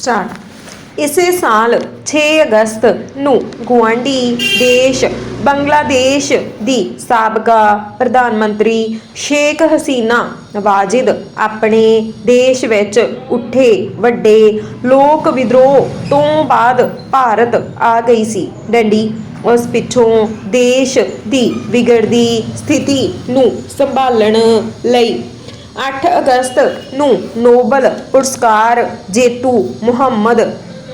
Start ਇਸੇ ਸਾਲ 6 ਅਗਸਤ ਨੂੰ ਗੁਆਂਢੀ ਦੇਸ਼ ਬੰਗਲਾਦੇਸ਼ ਦੀ ਸਾਬਕਾ ਪ੍ਰਧਾਨ ਮੰਤਰੀ ਸ਼ੇਖ ਹਸੀਨਾ ਨਵਾਜਿਦ ਆਪਣੇ ਦੇਸ਼ ਵਿੱਚ ਉੱਠੇ। ਵੱਡੇ ਲੋਕ ਵਿਦਰੋਹ ਤੋਂ ਬਾਅਦ ਭਾਰਤ ਆ ਗਈ ਸੀ। ਡੰਡੀ, ਉਸ ਪਿੱਛੋਂ ਦੇਸ਼ ਦੀ ਵਿਗੜਦੀ ਸਥਿਤੀ ਨੂੰ ਸੰਭਾਲਣ ਲਈ 8 ਅਗਸਤ ਨੂੰ ਨੋਬਲ ਪੁਰਸਕਾਰ ਜੇਤੂ ਮੁਹੰਮਦ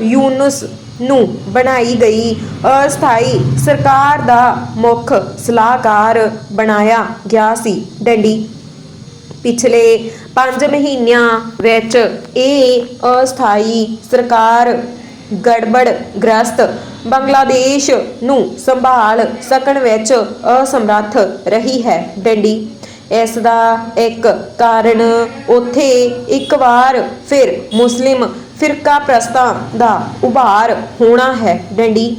ਯੂਨਸ ਨੂੰ ਬਣਾਈ ਗਈ। ਅਸਥਾਈ ਸਰਕਾਰ ਦਾ ਮੁੱਖ ਸਲਾਹਕਾਰ ਬਣਾਇਆ ਗਿਆ ਸੀ ਡੰਡੀ। ਪਿਛਲੇ 5 ਮਹੀਨਿਆਂ ਵਿੱਚ ਇਹ ਅਸਥਾਈ ਸਰਕਾਰ ਗੜਬੜ ਗ੍ਰਸਤ ਬੰਗਲਾਦੇਸ਼ ਨੂੰ ਸੰਭਾਲ ਸਕਣ ਵਿੱਚ ਅਸਮਰੱਥ ਰਹੀ ਹੈ ਡੰਡੀ। ਇਸ ਦਾ ਇੱਕ ਕਾਰਨ ਉੱਥੇ ਇੱਕ ਵਾਰ ਫਿਰ ਮੁਸਲਿਮ ਫਿਰਕਾ ਪ੍ਰਸਤਾਂ ਦਾ ਉਭਾਰ ਹੋਣਾ ਹੈ। ਡੰਡੀ,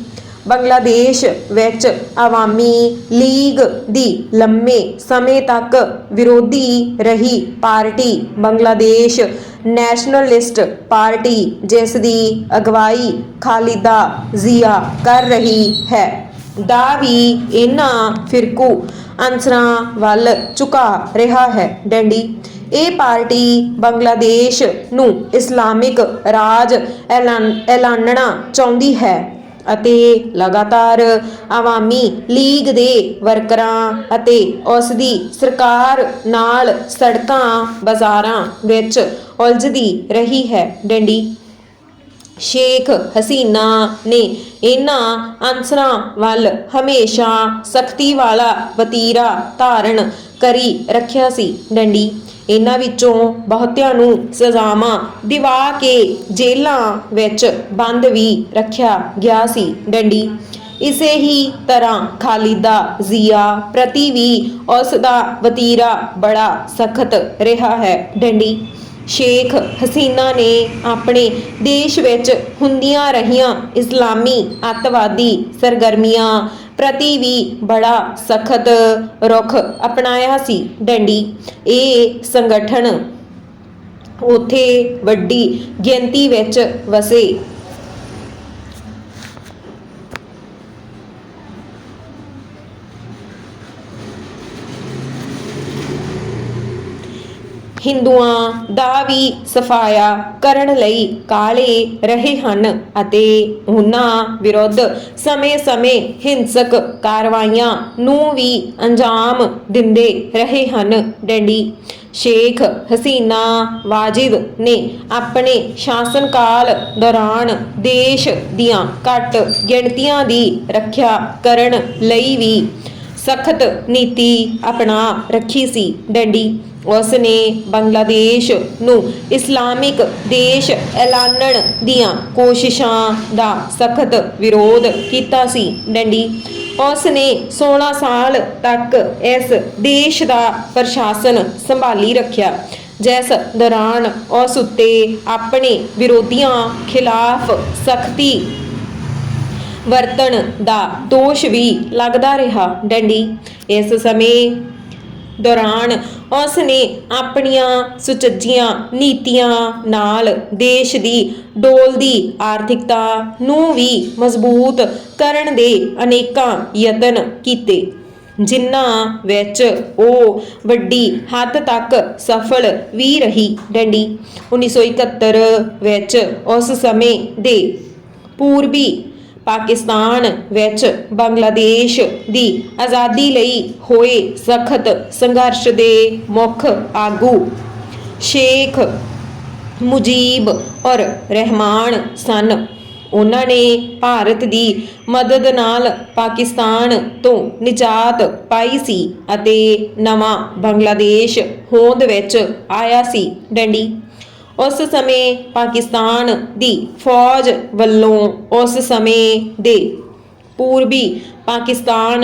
ਬੰਗਲਾਦੇਸ਼ ਵਿੱਚ ਆਵਾਮੀ ਲੀਗ ਦੀ ਲੰਮੇ ਸਮੇਂ ਤੱਕ ਵਿਰੋਧੀ ਰਹੀ ਪਾਰਟੀ ਬੰਗਲਾਦੇਸ਼ ਨੈਸ਼ਨਲਿਸਟ ਪਾਰਟੀ, ਜਿਸ ਦੀ ਅਗਵਾਈ ਖਾਲਿਦਾ ਜ਼ੀਆ ਕਰ ਰਹੀ ਹੈ। ਦਾ ਵੀ ਇਹਨਾਂ ਫਿਰਕੂ। ਅਨਸਰਾਂ ਵੱਲ ਝੁਕਾ ਰਿਹਾ ਹੈ ਡੈਂਡੀ। ਇਹ ਪਾਰਟੀ ਬੰਗਲਾਦੇਸ਼ ਨੂੰ ਇਸਲਾਮਿਕ ਰਾਜ ਐਲਾਨ- ਐਲਾਨਣਾ ਚਾਹੁੰਦੀ ਹੈ ਅਤੇ ਲਗਾਤਾਰ ਆਵਾਮੀ ਲੀਗ ਦੇ ਵਰਕਰਾਂ ਅਤੇ ਉਸ ਦੀ ਸਰਕਾਰ ਨਾਲ ਸੜਕਾਂ ਬਾਜ਼ਾਰਾਂ ਵਿੱਚ ਉਲਝਦੀ ਰਹੀ ਹੈ ਡੰਡੀ। ਸ਼ੇਖ ਹਸੀਨਾ ਨੇ ਇਹਨਾਂ ਅਨਸਰਾਂ ਵੱਲ ਹਮੇਸ਼ਾ ਸਖਤੀ ਵਾਲਾ ਵਤੀਰਾ ਧਾਰਨ ਕਰੀ ਰੱਖਿਆ ਸੀ। ਡੰਡੀ, ਇਹਨਾਂ ਵਿੱਚੋਂ ਬਹੁਤਿਆਂ ਨੂੰ ਸਜ਼ਾਵਾਂ ਦਿਵਾ ਕੇ ਜੇਲ੍ਹਾਂ ਵਿੱਚ ਬੰਦ ਵੀ ਰੱਖਿਆ ਗਿਆ ਸੀ। ਡੰਡੀ, ਇਸੇ ਹੀ ਤਰ੍ਹਾਂ ਖਾਲਿਦਾ ਜ਼ੀਆ ਪ੍ਰਤੀ ਵੀ ਉਸ ਦਾ ਵਤੀਰਾ ਬੜਾ ਸਖਤ ਰਿਹਾ ਹੈ। ਡੰਡੀ ਸ਼ੇਖ ਹਸੀਨਾ ਨੇ ਆਪਣੇ ਦੇਸ਼ ਵਿੱਚ ਹੁੰਦੀਆਂ ਰਹੀਆਂ ਇਸਲਾਮੀ ਅੱਤਵਾਦੀ ਸਰਗਰਮੀਆਂ ਪ੍ਰਤੀ ਵੀ ਬੜਾ ਸਖਤ ਰੁਖ ਅਪਣਾਇਆ ਸੀ ਡੰਡੀ। ਇਹ ਸੰਗਠਨ ਉਥੇ ਵੱਡੀ ਗਿਣਤੀ ਵਿੱਚ ਵਸੇ। ਹਿੰਦੂਆਂ ਦਾ ਵੀ ਸਫਾਇਆ ਕਰਨ ਲਈ ਕਾਲੇ ਰਹੇ ਹਨ ਅਤੇ ਉਹਨਾਂ ਵਿਰੁੱਧ ਸਮੇਂ-ਸਮੇਂ ਹਿੰਸਕ ਕਾਰਵਾਈਆਂ ਨੂੰ ਵੀ ਅੰਜਾਮ ਦਿੰਦੇ ਰਹੇ ਹਨ। ਡੰਡੀ ਸ਼ੇਖ ਹਸੀਨਾ ਵਾਜਿਦ ਨੇ ਆਪਣੇ ਸ਼ਾਸਨਕਾਲ ਦੌਰਾਨ ਦੇਸ਼ ਦੀਆਂ ਘੱਟ ਗਿਣਤੀਆਂ ਦੀ ਰੱਖਿਆ ਕਰਨ ਲਈ ਵੀ ਸਖਤ ਨੀਤੀ ਅਪਣਾ ਰੱਖੀ ਸੀ ਡੰਡੀ। ਉਸ ਨੇ ਬੰਗਲਾਦੇਸ਼ ਨੂੰ ਇਸਲਾਮਿਕ ਦੇਸ਼ ਐਲਾਨਣ ਦੀਆਂ ਕੋਸ਼ਿਸ਼ਾਂ ਦਾ ਸਖਤ ਵਿਰੋਧ ਕੀਤਾ ਸੀ ਡੰਡੀ। ਉਸ ਨੇ 16 ਸਾਲ ਤੱਕ ਇਸ ਦੇਸ਼ ਦਾ ਪ੍ਰਸ਼ਾਸਨ ਸੰਭਾਲੀ ਰੱਖਿਆ। ਜਿਸ ਦੌਰਾਨ ਉਸ ਉੱਤੇ ਆਪਣੇ ਵਿਰੋਧੀਆਂ ਖਿਲਾਫ ਸਖਤੀ ਵਰਤਣ ਦਾ ਦੋਸ਼ ਵੀ ਲੱਗਦਾ ਰਿਹਾ। ਡੰਡੀ ਇਸ ਸਮੇਂ ਦੌਰਾਨ ਉਸ ਨੇ ਆਪਣੀਆਂ ਸੁਚੱਜੀਆਂ ਨੀਤੀਆਂ ਨਾਲ ਦੇਸ਼ ਦੀ ਡੋਲਦੀ ਆਰਥਿਕਤਾ ਨੂੰ ਵੀ ਮਜ਼ਬੂਤ ਕਰਨ ਦੇ ਅਨੇਕਾਂ ਯਤਨ ਕੀਤੇ, ਜਿਨ੍ਹਾਂ ਵਿੱਚ ਉਹ ਵੱਡੀ ਹੱਦ ਤੱਕ ਸਫਲ ਵੀ ਰਹੀ। ਡੰਡੀ 1971 ਵਿੱਚ ਉਸ ਸਮੇਂ ਦੇ ਪੂਰਬੀ ਪਾਕਿਸਤਾਨ ਵਿੱਚ ਬੰਗਲਾਦੇਸ਼ ਦੀ ਆਜ਼ਾਦੀ ਲਈ ਹੋਏ ਸਖਤ ਸੰਘਰਸ਼ ਦੇ ਮੁੱਖ ਆਗੂ ਸ਼ੇਖ ਮੁਜੀਬ ਔਰ ਰਹਿਮਾਨ ਸਨ। ਉਹਨਾਂ ਨੇ ਭਾਰਤ ਦੀ ਮਦਦ ਨਾਲ ਪਾਕਿਸਤਾਨ ਤੋਂ ਨਿਜਾਤ ਪਾਈ ਸੀ ਅਤੇ ਨਵਾਂ ਬੰਗਲਾਦੇਸ਼ ਹੋਂਦ ਵਿੱਚ ਆਇਆ ਸੀ। ਡੰਡੀ ਉਸ ਸਮੇਂ ਪਾਕਿਸਤਾਨ ਦੀ ਫੌਜ ਵੱਲੋਂ ਉਸ ਸਮੇਂ ਦੇ ਪੂਰਬੀ ਪਾਕਿਸਤਾਨ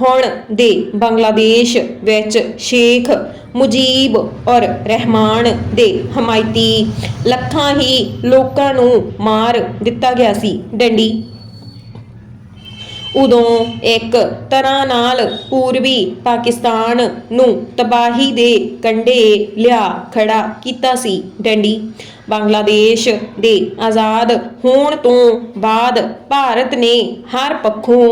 ਹੁਣ ਦੇ ਬੰਗਲਾਦੇਸ਼ ਵਿੱਚ ਸ਼ੇਖ ਮੁਜੀਬ ਔਰ ਰਹਿਮਾਨ ਦੇ ਹਮਾਇਤੀ ਲੱਖਾਂ ਹੀ ਲੋਕਾਂ ਨੂੰ ਮਾਰ ਦਿੱਤਾ ਗਿਆ ਸੀ। ਡੰਡੀ ਉਦੋਂ ਇੱਕ ਤਰ੍ਹਾਂ ਨਾਲ ਪੂਰਬੀ ਪਾਕਿਸਤਾਨ ਨੂੰ ਤਬਾਹੀ ਦੇ ਕੰਢੇ ਲਿਆ ਖੜਾ ਕੀਤਾ ਸੀ ਡੰਡੀ। ਬੰਗਲਾਦੇਸ਼ ਦੇ ਆਜ਼ਾਦ ਹੋਣ ਤੋਂ ਬਾਅਦ ਭਾਰਤ ਨੇ ਹਰ ਪੱਖੋਂ